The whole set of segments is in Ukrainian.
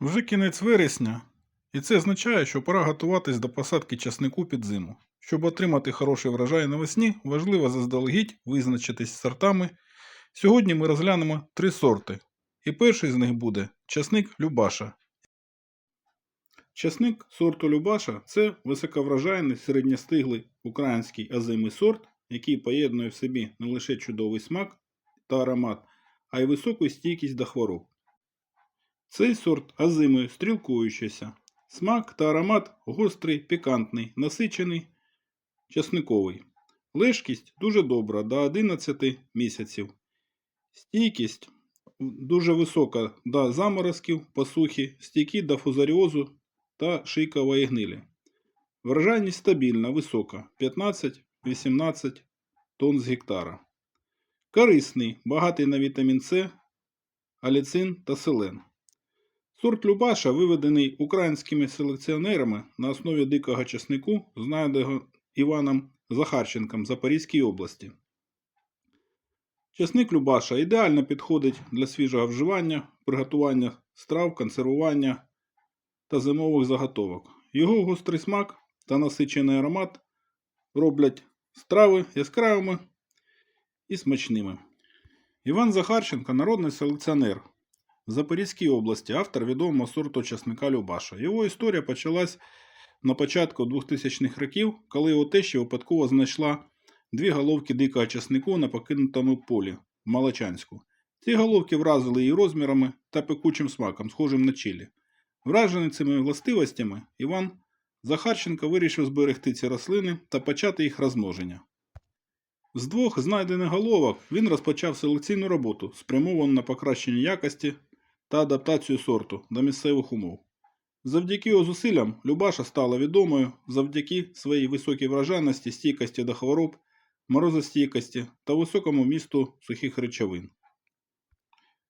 Вже кінець вересня, і це означає, що пора готуватись до посадки часнику під зиму. Щоб отримати хороший врожай навесні, важливо заздалегідь визначитись з сортами. Сьогодні ми розглянемо три сорти, і перший з них буде часник Любаша. Часник сорту Любаша це високоврожайний середньостиглий український озимий сорт, який поєднує в собі не лише чудовий смак та аромат, а й високу стійкість до хвороб. Цей сорт озимий стрілкуючийся. Смак та аромат гострий, пікантний, насичений, часниковий. Лежкість дуже добра до 11 місяців. Стійкість дуже висока до заморозків, посухи, стійкі до фузаріозу та шийкової гнилі. Врожайність стабільна, висока 15-18 тонн з гектара. Корисний, багатий на вітамін С, аліцин та селен. Сорт Любаша виведений українськими селекціонерами на основі дикого часнику, знайденого Іваном Захарченком в Запорізькій області. Часник Любаша ідеально підходить для свіжого вживання, приготування страв, консервування та зимових заготовок. Його гострий смак та насичений аромат роблять страви яскравими і смачними. Іван Захарченко народний селекціонер в Запорізькій області, автор відомого сорту часника Любаша. Його історія почалась на початку 2000-х років, коли його теща випадково знайшла дві головки дикого часнику на покинутому полі в Малачанську. Ці головки вразили її розмірами та пекучим смаком, схожим на чилі. Вражений цими властивостями, Іван Захарченко вирішив зберегти ці рослини та почати їх розмноження. З двох знайдених головок він розпочав селекційну роботу, спрямовану на покращення якості та адаптацію сорту до місцевих умов. Завдяки його зусиллям Любаша стала відомою завдяки своїй високій вражайності, стійкості до хвороб, морозостійкості та високому вмісту сухих речовин.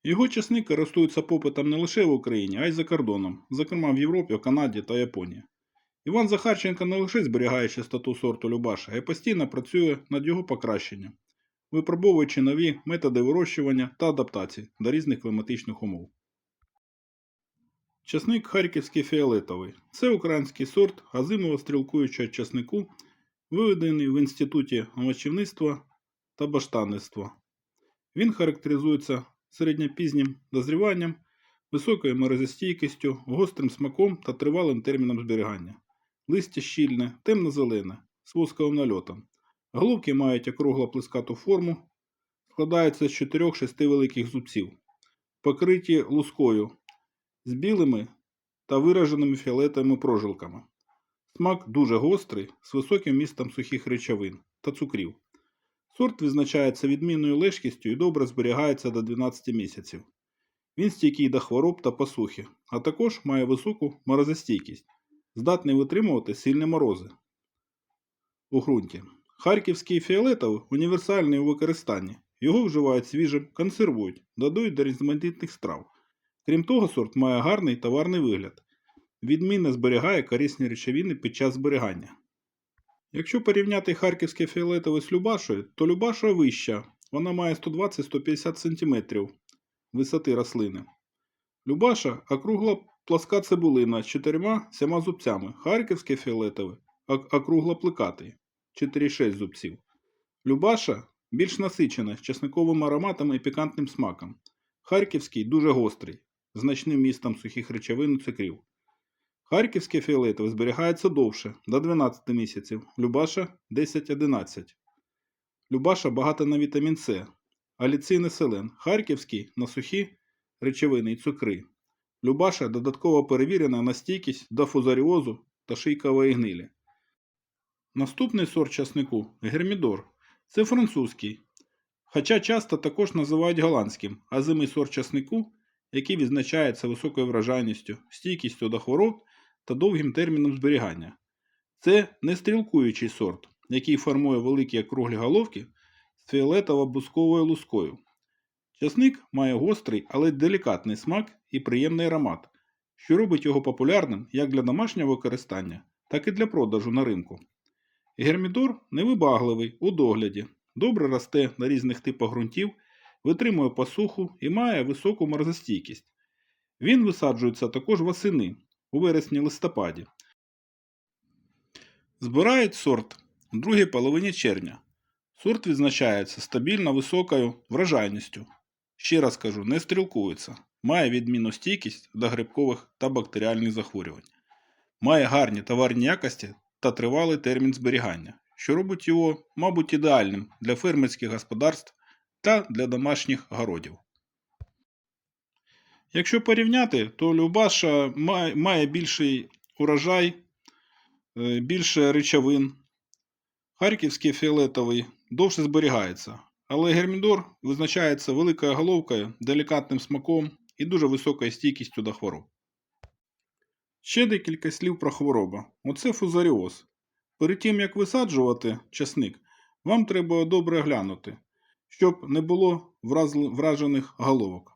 Його часник користується попитом не лише в Україні, а й за кордоном, зокрема в Європі, Канаді та Японії. Іван Захарченко не лише зберігає чистоту сорту Любаша, а й постійно працює над його покращенням, випробовуючи нові методи вирощування та адаптації до різних кліматичних умов. Часник Харківський фіолетовий це український сорт азимово стрілкуючого часнику, виведений в Інституті овочівництва та баштанництва. Він характеризується середньопізнім дозріванням, високою морозостійкістю, гострим смаком та тривалим терміном зберігання. Листя щільне, темно-зелене, з восковим нальотом. Головки мають округло плескату форму, складаються з 4-6 великих зубців, покриті лускою з білими та вираженими фіолетовими прожилками. Смак дуже гострий, з високим містом сухих речовин та цукрів. Сорт відзначається відмінною лежкістю і добре зберігається до 12 місяців. Він стійкий до хвороб та посухи, а також має високу морозостійкість, здатний витримувати сильні морози у ґрунті. Харківський фіолетовий універсальний у використанні. Його вживають свіжим, консервують, додають до різноманітних страв. Крім того, сорт має гарний товарний вигляд. Відмінно зберігає корисні речовини під час зберігання. Якщо порівняти харківське фіолетове з Любашою, то Любаша вища, вона має 120-150 см висоти рослини. Любаша округла пласка цибулина з 4-7 зубцями, харківське фіолетове округла плекатий 4-6 зубців. Любаша більш насичена з чесниковим ароматом і пікантним смаком. Харківський дуже гострий, значним містом сухих речовин і цукрів. Харківське фіолетове зберігається довше, до 12 місяців, Любаша 10-11. Любаша багата на вітамін С, аліцин і селен, Харківський на сухі речовини і цукри. Любаша додатково перевірена на стійкість до фузаріозу та шийкової гнилі. Наступний сорт часнику гермідор. Це французький, хоча часто також називають голландським, азимий сорт часнику, який відзначається високою вражайністю, стійкістю до хвороб та довгим терміном зберігання. Це не стрілкуючий сорт, який формує великі округлі головки з фіолетово-бусковою лускою. Часник має гострий, але делікатний смак і приємний аромат, що робить його популярним як для домашнього використання, так і для продажу на ринку. Гермідор невибагливий у догляді, добре росте на різних типах ґрунтів, витримує посуху і має високу морозостійкість. Він висаджується також восени у вересні-листопаді. Збирають сорт у другій половині червня. Сорт відзначається стабільно високою врожайністю. Ще раз кажу, не стрілкується. Має відмінну стійкість до грибкових та бактеріальних захворювань. Має гарні товарні якості та тривалий термін зберігання, що робить його, мабуть, ідеальним для фермерських господарств та для домашніх городів. Якщо порівняти, то Любаша має, більший урожай, е, більше речовин. Харківський фіолетовий довше зберігається, але гермідор визначається великою головкою, делікатним смаком і дуже високою стійкістю до хвороб. Ще декілька слів про хворобу. Оце фузаріоз. Перед тим, як висаджувати часник, вам треба добре глянути, щоб не було вражених головок.